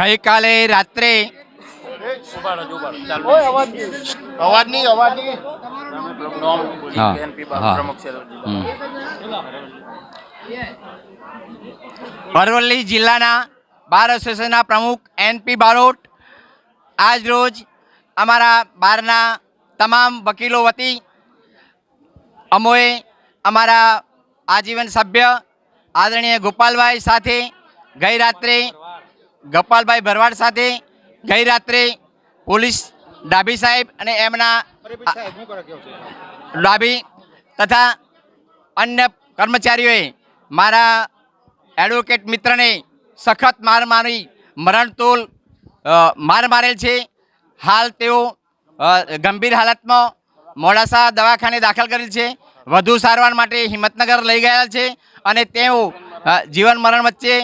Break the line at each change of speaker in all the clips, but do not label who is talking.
ગઈકાલે રાત્રે. અરવલ્લી જિલ્લાના બાર એસોસિએશનના પ્રમુખ એનપી બારોટ આજ રોજ અમારા બારના તમામ વકીલો વતી અમોએ અમારા આજીવન સભ્ય આદરણીય ગોપાલભાઈ સાથે ગઈ રાત્રે ગોપાલભાઈ ભરવાડ સાથે ગઈ રાત્રે પોલીસ ડાભી સાહેબ અને એમના ડાભી તથા અન્ય કર્મચારીઓએ મારા એડવોકેટ મિત્રને સખત માર મારી મરણતોલ માર મારેલ છે. હાલ તેઓ ગંભીર હાલતમાં મોડાસા દવાખાને દાખલ કરેલ છે. વધુ સારવાર માટે હિંમતનગર લઈ ગયા છે અને તેઓ જીવન મરણ વચ્ચે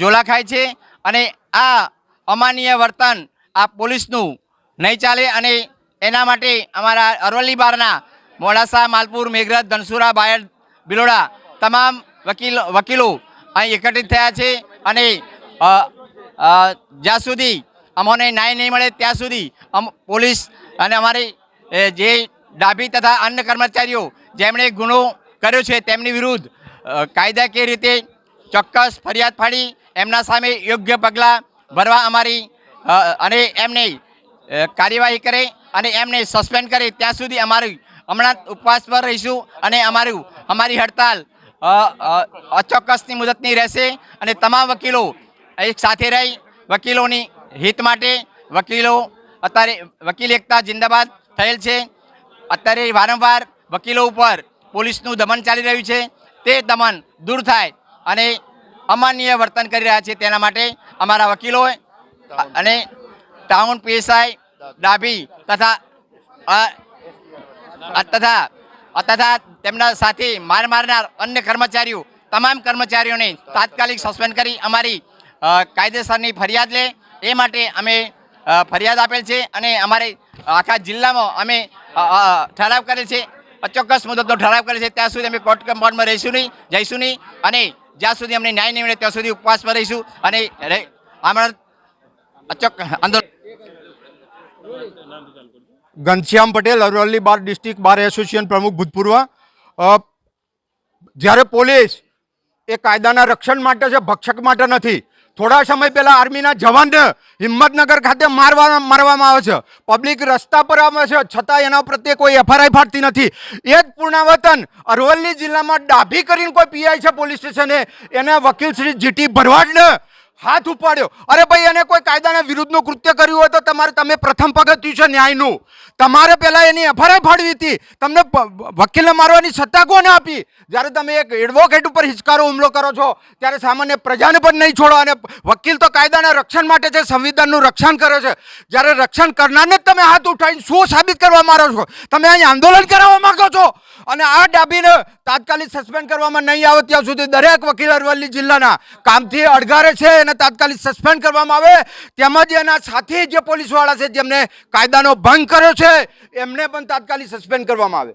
જોલા ખાય છે. અને આ અમાનીય વર્તન આ પોલીસનું નહીં ચાલે અને એના માટે અમારા અરવલ્લી બારના મોડાસા, માલપુર, મેઘરજ, ધનસુરા, બાયડ, બિલોડા તમામ વકીલો વકીલો અહીં એકત્રિત થયા છે અને જ્યાં સુધી અમને ન્યાય નહીં મળે ત્યાં સુધી અમ, પોલીસ અને અમારી જે ડાભી તથા અન્ય કર્મચારીઓ જેમણે ગુનો કર્યો છે તેમની વિરુદ્ધ કાયદાકીય રીતે ચોક્કસ ફરિયાદ ફાડી, એમના સામે યોગ્ય પગલાં ભરવા અમારી અને એમને કાર્યવાહી કરે અને એમને સસ્પેન્ડ કરે ત્યાં સુધી અમારી હમણાં ઉપવાસ પર રહીશું અને અમારું, અમારી હડતાલ અચોક્કસની મુદતની રહેશે અને તમામ વકીલો એક સાથે રહી, વકીલોની હિત માટે, વકીલો અત્યારે, વકીલ એકતા જિંદાબાદ થયેલ છે. અત્યારે વારંવાર વકીલો ઉપર પોલીસનું દમન ચાલી રહ્યું છે. તે દમન દૂર થાય અને અમાનીય વર્તન કરી રહ્યા છે તેના માટે અમારા વકીલો અને ટાઉન પીએસઆઈ ડાભી તથા તથા તથા તેમના સાથે માર મારનાર અન્ય કર્મચારીઓ તમામ કર્મચારીઓને તાત્કાલિક સસ્પેન્ડ કરી અમારી કાયદેસરની ફરિયાદ લે. એ માટે અમે ફરિયાદ આપેલ છે અને અમારે આખા જિલ્લામાં અમે ઠરાવ કરેલ છે. અચોક્કસ મુદતનો ઠરાવ કરે છે. ત્યાં સુધી અમે કોર્ટ કમ્પાઉન્ડમાં રહીશું નહીં જઈશું નહીં. અને જ્યાં સુધી અમને ન્યાય નહીં મળે ત્યાં સુધી ઉપવાસ પર રહીશું અને હમણાં અચોક આંદોલન
Ghanshyam Patel, Aravalli bar district bar association પ્રમુખ ભૂતપૂર્વ. જ્યારે પોલીસ એ કાયદાના રક્ષણ માટે છે, ભક્ષક માટે નથી થોડા સમય પહેલા આર્મીના જવાનને હિંમતનગર ખાતે મારવા મારવામાં આવે છે. પબ્લિક રસ્તા પર આવે છે. છતાં એના પ્રત્યે કોઈ એફઆરઆઈ ફાટતી નથી. એ જ પૂર્ણાવતન અરવલ્લી જિલ્લામાં ડાભી કરીને કોઈ પીઆઈ છે પોલીસ સ્ટેશને. એને વકીલ શ્રી જીટી ભરવાડને હાથ ઉપાડ્યો. અરે ભાઈ, એને કોઈ કાયદાના વિરુદ્ધનું કૃત્ય કર્યું હોય તો તમારે, તમે પ્રથમ પગથિયું છે ન્યાયનું. તમારે પહેલાં એની એફઆરઆઈ ફાડવી હતી. તમને વકીલને મારવાની સત્તા કોને આપી? જ્યારે તમે એક એડવોકેટ ઉપર હિચકારો, હુમલો કરો છો, ત્યારે સામાન્ય પ્રજાને પણ નહીં છોડો. અને વકીલ તો કાયદાના રક્ષણ માટે છે, સંવિધાનનું રક્ષણ કરે છે. જ્યારે રક્ષણ કરનારને જ તમે હાથ ઉઠાવીને શું સાબિત કરવા માગો છો? તમે અહીં આંદોલન કરાવવા માંગો છો? અને આ ડાબીને તાત્કાલિક સસ્પેન્ડ કરવામાં નહીં આવે ત્યાં સુધી દરેક વકીલ અરવલ્લી જિલ્લાના કામથી અડગારે છે એને તાત્કાલિક સસ્પેન્ડ કરવામાં આવે. તેમજ એના સાથે જે પોલીસવાળા છે જેમને કાયદાનો ભંગ કર્યો છે, એમને પણ તાત્કાલિક સસ્પેન્ડ કરવામાં આવે.